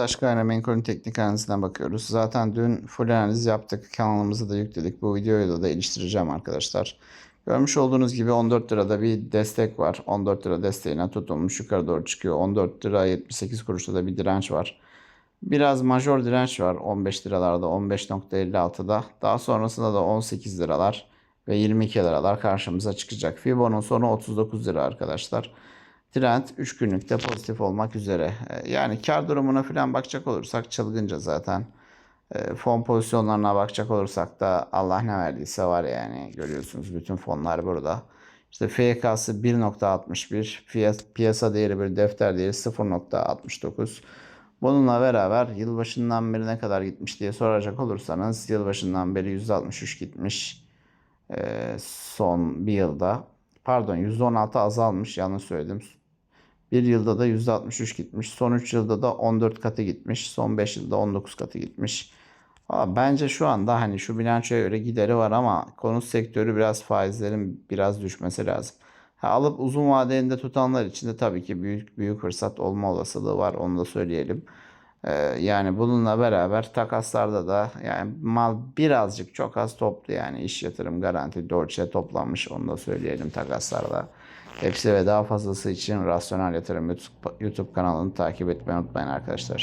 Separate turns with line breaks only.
Taş gayrimenkulün teknik analizine bakıyoruz. Zaten dün full analiz yaptık. Kanalımıza da yükledik. Bu videoyu da iliştireceğim arkadaşlar. Görmüş olduğunuz gibi 14 lirada bir destek var. 14 lira desteğine tutulmuş yukarı doğru çıkıyor. 14 lira 78 kuruşta da bir direnç var. Biraz major direnç var 15 liralarda 15.56'da. Daha sonrasında da 18 liralar ve 22 liralar karşımıza çıkacak. Fibo'nun sonu 39 lira arkadaşlar. Trend 3 günlükte pozitif olmak üzere. Ee, Yani kar durumuna falan bakacak olursak çılgınca zaten. Ee, Fon pozisyonlarına bakacak olursak da Allah ne verdiyse var yani. Görüyorsunuz bütün fonlar burada. İşte FK'sı 1.61, piyas- piyasa değeri bir defter değeri 0.69. Bununla beraber yılbaşından beri ne kadar gitmiş diye soracak olursanız yılbaşından beri 163 gitmiş. Ee, son bir yılda. Pardon %16 azalmış yanlış söyledim. Bir yılda da %63 gitmiş. Son 3 yılda da 14 katı gitmiş. Son 5 yılda 19 katı gitmiş. Ama bence şu anda hani şu bilançoya göre gideri var ama konut sektörü biraz faizlerin biraz düşmesi lazım. Ha, alıp uzun vadeinde tutanlar için de tabii ki büyük büyük fırsat olma olasılığı var onu da söyleyelim. Ee, yani bununla beraber takaslarda da yani mal birazcık çok az toplu yani iş yatırım garanti Deutsche toplanmış onu da söyleyelim takaslarda. Hepsi ve daha fazlası için Rasyonel Yatırım YouTube, kanalını takip etmeyi unutmayın arkadaşlar.